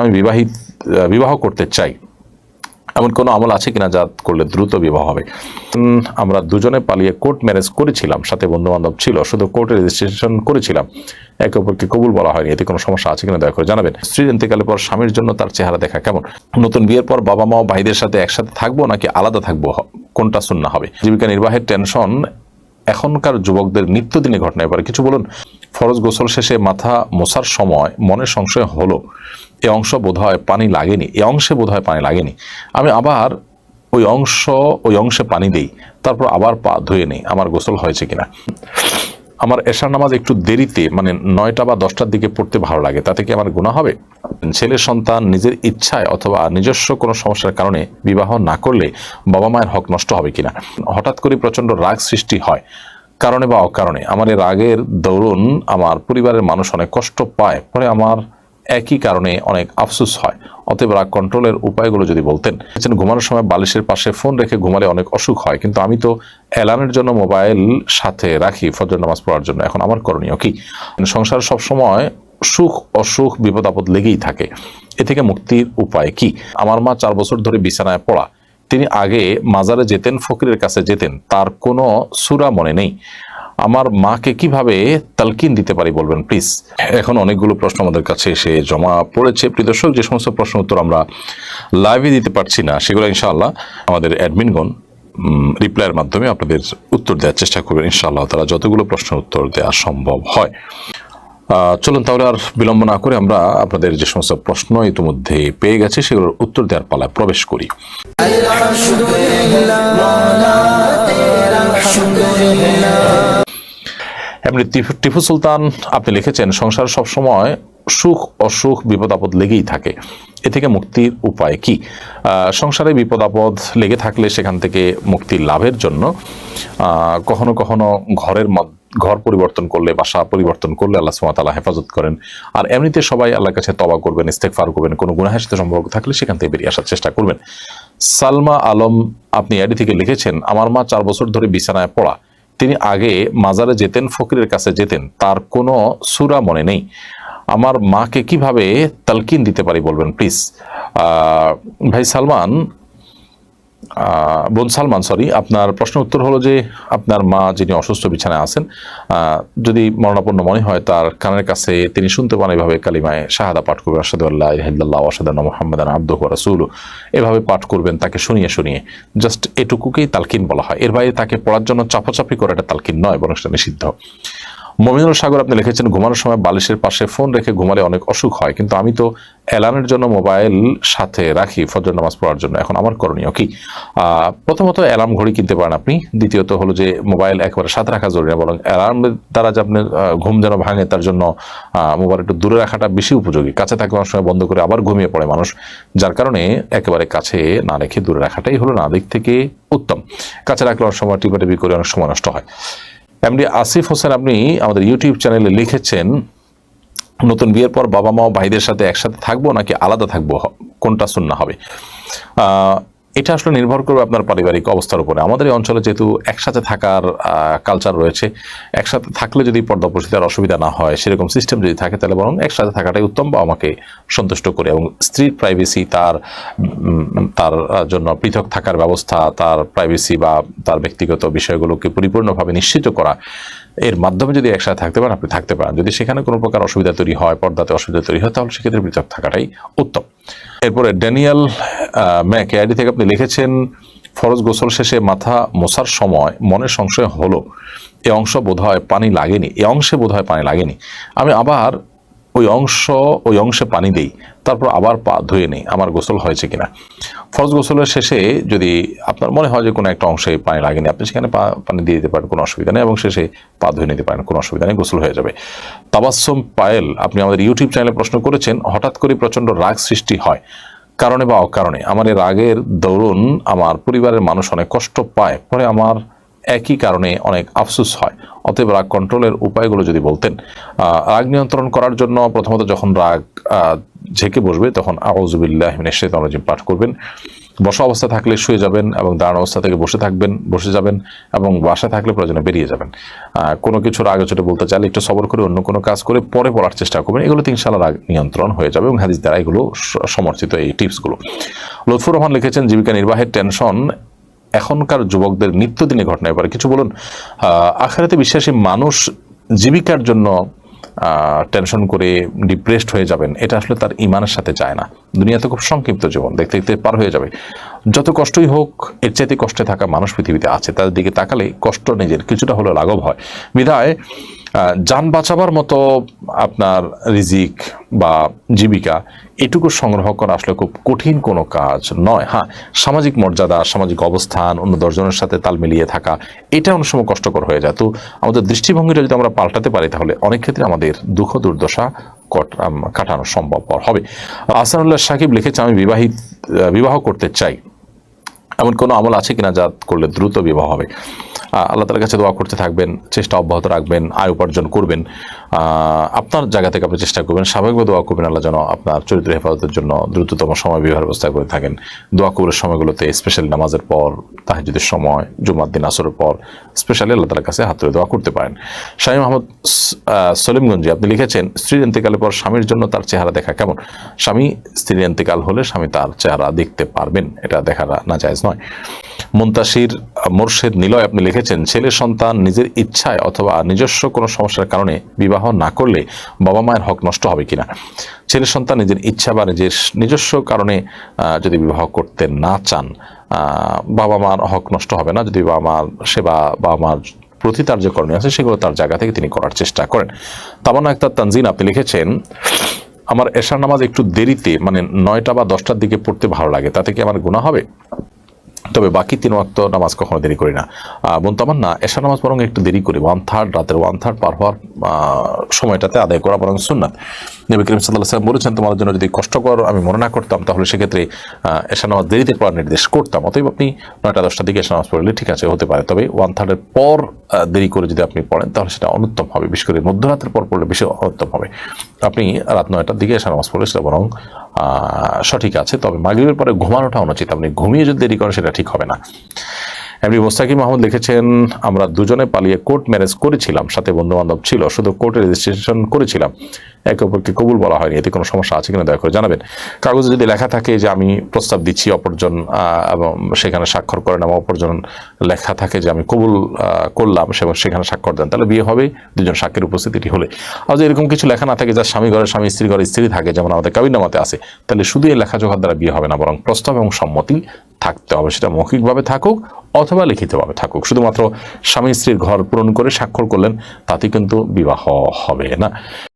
আমি বিবাহিত বিবাহ করতে চাই। এমন কোনো আমল আছে কিনা যা করলে দ্রুত বিবাহ হবে? আমরা দুজনে পালিয়ে কোর্ট ম্যারেজ করেছিলাম। সাথে বন্ধু বান্ধব ছিল, শুধু কোর্টে রেজিস্ট্রেশন করেছিলাম। একে অপরকে কবুল বলা হয়নি। এতে কোনো সমস্যা আছে কিনা দয়া করে জানাবেন। স্ত্রীর ইন্তেকালের পর স্বামীর জন্য তার চেহারা দেখা কেমন? নতুন বিয়ের পর বাবা মা ভাইদের সাথে একসাথে থাকব নাকি আলাদা থাকব? কোনটা শূন্য হবে? জীবিকা নির্বাহের টেনশন এখনকার যুবকদের নিত্যদিনে ঘটনায় পারে কিছু বলুন। ফরজ গোসল শেষে মাথা মোছার সময় মনে সংশয় হলো। এ অংশ বোধহয় পানি লাগেনি, এ অংশে বোধহয় পানি লাগেনি। আমি আবার ওই অংশ, ওই অংশে পানি দেই, তারপর আবার পা ধুয়ে নিই, আমার গোসল হয়েছে কিনা। আমার এশার নামাজ একটু দেরিতে মানে নয়টা বা দশটার দিকে পড়তে ভালো লাগে, তাতে কি আমার গুণা হবে? ছেলে, সন্তান, নিজের ইচ্ছায় অথবা নিজস্ব কোনো সমস্যার কারণে বিবাহ না করলে বাবা মায়ের হক নষ্ট হবে কিনা? হঠাৎ করে প্রচণ্ড রাগ সৃষ্টি হয়, কারণে বা অকারণে। আমার এই রাগের দরুন আমার পরিবারের মানুষ অনেক কষ্ট পায়, পরে আমার একই কারণে অনেক আফসোস হয়। অতএব রাগ কন্ট্রোলের উপায়গুলো যদি বলতেন। ঘুমানোর সময় বালিশের পাশে ফোন রেখে ঘুমালে অনেক অসুখ হয়, কিন্তু আমি তো অ্যালার্মের জন্য মোবাইল সাথে রাখি, ফজর নামাজ পড়ার জন্য। এখন আমার করণীয় কি? সংসার সবসময় সুখ, অসুখ বিপদ আপদ লেগেই থাকে। এ থেকে মুক্তির উপায় কি? আমার মা চার বছর ধরে বিছানায় পড়া। তিনি আগে মাজারে যেতেন, ফকিরের কাছে যেতেন। তার কোনো সুরা মনে নেই। আমার মাকে কীভাবে তালকিন দিতে পারি বলবেন প্লিজ এখন অনেকগুলো প্রশ্ন আমাদের কাছে এসে জমা পড়েছে প্রিয় দর্শক যে সমস্ত প্রশ্ন উত্তর আমরা লাইভে দিতে পারছি না সেগুলো ইনশাআল্লাহ আমাদের অ্যাডমিনগণ রিপ্লাইয়ের মাধ্যমে আপনাদের উত্তর দেওয়ার চেষ্টা করবেন ইনশাআল্লাহ তারা যতগুলো প্রশ্নের উত্তর দেওয়া সম্ভব হয় চলুন তাহলে আর বিলম্ব না করে আমরা আপনাদের যে সমস্ত প্রশ্ন ইতিমধ্যে পেয়ে গেছে সেগুলোর উত্তর দেওয়ার পালায় প্রবেশ করি এমনি টিপু- সুলতান আপনি লিখেছেন, সংসার সবসময় সুখ অসুখ বিপদ আপদ লেগেই থাকে। এ থেকে মুক্তির উপায় কি? সংসারে বিপদ আপদ লেগে থাকলে সেখান থেকে মুক্তি লাভের জন্য কখনো কখনো ঘরের ঘর পরিবর্তন করলে, বাসা পরিবর্তন করলে আল্লাহ সুমাতালা হেফাজত করেন। আর এমনিতে সবাই আল্লাহর কাছে তবা করবেন ইস্তেকফার করবেন, কোনো গুনাহের সাথে সম্পর্ক থাকলে সেখান থেকে বেরিয়ে আসার চেষ্টা করবেন। সালমা আলম, আপনি এডি থেকে লিখেছেন, আমার মা চার বছর ধরে বিছানায় পড়া তিনি আগে মাজারে যেতেন, ফকিরের কাছে যেতেন। তার কোনো সুরা মনে নেই। আমার মাকে কীভাবে তালকিন দিতে পারি বলবেন প্লিজ ভাই সালমান বোন সালমান সরি আপনার প্রশ্ন উত্তর হলো যে আপনার মা যিনি অসুস্থ বিছানায় আছেন যদি মরণাপন্ন মনে হয় তার কানের কাছে তিনি শুনতে পান এভাবে কালিমায় শাহাদা পাঠ করবেন আসাদু আল্লাহ ইহিল্লাহ আসাদান মোহাম্মদান আব্দুহ রাসুল এভাবে পাঠ করবেন তাকে শুনিয়ে শুনিয়ে। জাস্ট এটুকুকেই তালকিন বলা হয়। এর বাইরে তাকে পড়ার জন্য চাপাচাপি করে এটা তালকিন নয়, বরং সেটা নিষিদ্ধ। মমিনুল সাগর আপনি লিখেছেন ঘুমানোর সময় বালিশের পাশে ফোন রেখে ঘুমালে অনেক অসুখ হয় কিন্তু আমি তো অ্যালার্মের জন্য মোবাইল সাথে রাখি ফজর নামাজ পড়ার জন্য। এখন আমার করণীয় কি? প্রথমত অ্যালার্ম ঘড়ি কিনতে পারেন আপনি। দ্বিতীয়ত হলো যে মোবাইল একেবারে সাথে রাখা জরুরি না বরং অ্যালার্মের দ্বারা যে আপনার আহ, ঘুম যেন ভাঙে তার জন্য মোবাইল একটু দূরে রাখাটা বেশি উপযোগী। কাছে থাকলে অনেক সময় বন্ধ করে আবার ঘুমিয়ে পড়ে মানুষ যার কারণে একেবারে কাছে না রেখে দূরে রাখাটাই হলো না দিক থেকে উত্তম। কাছে রাখলে অনেক সময় টিপাটিপি করে অনেক সময় নষ্ট হয়। এমডি আসিফ হোসেন আপনি আমাদের ইউটিউব চ্যানেলে লিখেছেন, নতুন বিয়ের পর বাবা মা ভাইদের সাথে একসাথে থাকব নাকি আলাদা থাকব? কোনটা শূন্য হবে? এটা আসলে নির্ভর করবে আপনার পারিবারিক অবস্থার উপরে। আমাদের এই অঞ্চলে যেহেতু একসাথে থাকার কালচার রয়েছে, একসাথে থাকলে যদি পর্দা পরিস্থিতির অসুবিধা না হয়, সেরকম সিস্টেম যদি থাকে, তাহলে বরং একসাথে থাকাটাই উত্তম বা আমাকে সন্তুষ্ট করে। এবং স্ত্রীর প্রাইভেসি তার তার জন্য পৃথক থাকার ব্যবস্থা, তার প্রাইভেসি বা তার ব্যক্তিগত বিষয়গুলোকে পরিপূর্ণভাবে নিশ্চিত করা, এর মাধ্যমে যদি একসাথে থাকতে পারেন, আপনি থাকতে পারেন। যদি সেখানে কোনো প্রকার অসুবিধা তৈরি হয়, পর্দাতে অসুবিধা তৈরি হয়, তাহলে সেক্ষেত্রে পৃথক থাকাটাই উত্তম। এরপরে ড্যানিয়াল ম্যাক আইডি থেকে আপনি লিখেছেন, ফরজ গোসল শেষে মাথা মোছার সময় মনের সংশয় হলো। এ অংশ বোধহয় পানি লাগেনি। এ অংশে বোধহয় পানি লাগেনি। আমি আবার ওই অংশ, ওই অংশে পানি দেই, তারপর আবার পা ধুয়ে নেই, আমার গোসল হয়েছে কিনা। ফরজ গোসলের শেষে যদি আপনার মনে হয় যে কোনো একটা অংশে পানি লাগেনি, আপনি সেখানে পা, পানি দিয়ে দিতে পারেন, কোনো অসুবিধা নেই, এবং শেষে পা ধুয়ে নিতে পারেন, কোনো অসুবিধা নেই, গোসল হয়ে যাবে। তাবাসম পায়েল, আপনি আমাদের ইউটিউব চ্যানেলে প্রশ্ন করেছেন, হঠাৎ করে প্রচণ্ড রাগ সৃষ্টি হয়। কারণে বা অকারণে, আমার এই রাগের দরুন আমার পরিবারের মানুষ অনেক কষ্ট পায়, পরে আমার একই কারণে অনেক আফসোস হয়। অতএব রাগ কন্ট্রোলের উপায়গুলো যদি বলতেন রাগ নিয়ন্ত্রণ করার জন্য প্রথমত যখন রাগ ঝেঁকে বসবে, তখন আউজুবিল্লাহ মিনাশ শাইতানির রাজিম পাঠ করবেন। বসা অবস্থা থাকলে শুয়ে যাবেন এবং দাঁড়ানো অবস্থা থেকে বসে থাকবেন, বসে যাবেন এবং বাসা থাকলে প্রয়োজনে বেরিয়ে যাবেন। কোনো কিছুর আগে ছোটো বলতে চাইলে একটু সবর করে অন্য কোনো কাজ করে পরে পড়ার চেষ্টা করবেন। এগুলো তিন সালের নিয়ন্ত্রণ হয়ে যাবে এবং হাদিস দ্বারা এগুলো সমর্থিত এই টিপসগুলো। লুৎফুর রহমান লিখেছেন, জীবিকা নির্বাহের টেনশন এখনকার যুবকদের নিত্যদিনে ঘটনা। এবারে কিছু বলুন আখেরাতে বিশ্বাসী মানুষ জীবিকার জন্য টেনশন করে ডিপ্রেসড হয়ে যাবেন, এটা আসলে তার ইমানের সাথে যায় না। দুনিয়াতে খুব সংক্ষিপ্ত জীবন, দেখতে দেখতে পার হয়ে যাবে। যত কষ্টই হোক, এর চাইতে কষ্টে থাকা মানুষ পৃথিবীতে আছে, তাদের দিকে তাকালে কষ্ট নিজের, কিছুটা হলেও লাঘব হয়। বিধায় যান বাঁচাবার মতো আপনার রিজিক বা জীবিকা এটুকু সংগ্রহ করা আসলে খুব কঠিন কোনো কাজ নয়। হ্যাঁ সামাজিক মর্যাদা, সামাজিক অবস্থান, অন্য দশজনের সাথে তাল মিলিয়ে থাকা, এটা অনেক সময় কষ্টকর হয়ে যায়। তো আমাদের দৃষ্টিভঙ্গিটা যদি আমরা পাল্টাতে পারি তাহলে অনেক ক্ষেত্রে আমাদের দুঃখ, দুর্দশা কট- কাটানো সম্ভবপর হবে। আসানুল্লাহ সাকিব লিখেছে আমি বিবাহিত বিবাহ করতে চাই। এমন কোনো আমল আছে কিনা যা করলে দ্রুত বিবাহ হবে? আল্লাহ তালার কাছে দোয়া করতে থাকবেন চেষ্টা অব্যাহত রাখবেন আয় উপার্জন করবেন। আপনার জায়গা থেকে আপনি চেষ্টা করবেন স্বাভাবিকভাবে দোয়া করবেন আল্লাহ যেন আপনার চরিত্র হেফাজতের জন্য দ্রুততম সময় বিবাহের ব্যবস্থা করে থাকেন। দোয়া কবরের সময়গুলোতে স্পেশালি নামাজের পর তাহাজুদের সময় জুমার দিন আসরের পর স্পেশালি আল্লাহ তালার কাছে হাত তুলে দোয়া করতে পারেন। শাহী মোহাম্মদ স- আহ, সলিমগঞ্জি আপনি লিখেছেন স্ত্রীর ইন্তেকালের পর স্বামীর জন্য তার চেহারা দেখা কেমন? স্বামী স্ত্রীর ইন্তেকাল হলে স্বামী তার চেহারা দেখতে পারবেন এটা দেখা না যায় নয়। মুন্তাসির মোর্শেদ নিলয় আপনি লিখেছেন ছেলে সন্তান নিজের ইচ্ছায় অথবা নিজস্ব কোনো সমস্যার কারণে বিবাহ না করলে বাবা মায়ের হক নষ্ট হবে কিনা? ছেলে সন্তান নিজের ইচ্ছা বা নিজের নিজস্ব কারণে যদি বিবাহ করতে না চান বাবা মার হক নষ্ট হবে না। যদি বাবা মার সেবা, বাবা মার প্রতি তার যে করণীয় আছে, সেগুলো তার জায়গা থেকে তিনি করার চেষ্টা করেন। তামান্না আক্তার তানজিন, আপনি লিখেছেন, আমার এশার নামাজ একটু দেরিতে মানে নয়টা বা দশটার দিকে পড়তে ভালো লাগে, তাতে কি আমার গুণা হবে? তবে বাকি তিন ওয়াক্ত নামাজ কখনো দেরি করি না। বোন না এশা নামাজ বরং একটু দেরি করি। ওয়ান থার্ড, রাতের ওয়ান থার্ড পার হওয়ার সময়টাতে আদায় করা বরং সুন্নাত। নবী করিম সাল্লাহ সাল্লাম বলেছেন, তোমার জন্য যদি কষ্টকর আমি মনে না করতাম, তাহলে সেক্ষেত্রে এশা নামাজ দেরিতে পড়ার নির্দেশ করতাম। অতএব আপনি নয়টা দশটার দিকে এশা নামাজ পড়লে ঠিক আছে, হতে পারে। তবে ওয়ান থার্ডের পর দেরি করে যদি আপনি পড়েন, তাহলে সেটা অনুত্তম হবে। বিশেষ করে মধ্যরাতের পর পড়লে বেশি অনুত্তম হবে। আপনি রাত নয়টার দিকে এশা নামাজ পড়লে সেটা বরং সঠিক আছে। তবে মাগরিবের পরে ঘুমানোটা অনুচিত। আপনি ঘুমিয়ে যদি দেরি করেন, সেটা ঠিক হবে না। এমনি মোস্তাকিম মাহমুদ লিখেছেন, আমরা দুজনে পালিয়ে কোর্ট ম্যানেজ করেছিলাম, সাথে বন্ধু বান্ধব ছিল, শুধু কোর্টে রেজিস্ট্রেশন করেছিলাম। একে অপরকে কবুল বলা হয়নি, এতে কোনো সমস্যা আছে কিনা দয়া করে জানাবেন। কাগজে যদি লেখা থাকে যে আমি প্রস্তাব দিচ্ছি, অপরজন এবং সেখানে স্বাক্ষর করেন এবং অপরজন লেখা থাকে যে আমি কবুল করলাম, সে সেখানে স্বাক্ষর দেন, তাহলে বিয়ে হবে, দুজন সাক্ষীর উপস্থিতিটি হলে। আর যদি এরকম কিছু লেখা না থাকে যার স্বামী ঘরে, স্বামী স্ত্রী ঘরে স্ত্রী থাকে, যেমন আমাদের কাবিনামাতে আছে, তাহলে শুধু এই লেখাজোখার দ্বারা বিয়ে হবে না, বরং প্রস্তাব এবং সম্মতি থাকতে হবে, সেটা মৌখিকভাবে থাকুক অথবা লিখিতভাবে থাকুক। শুধুমাত্র স্বামী স্ত্রীর ঘর পূরণ করে স্বাক্ষর করলেন তাতে কিন্তু বিবাহ হবে, না?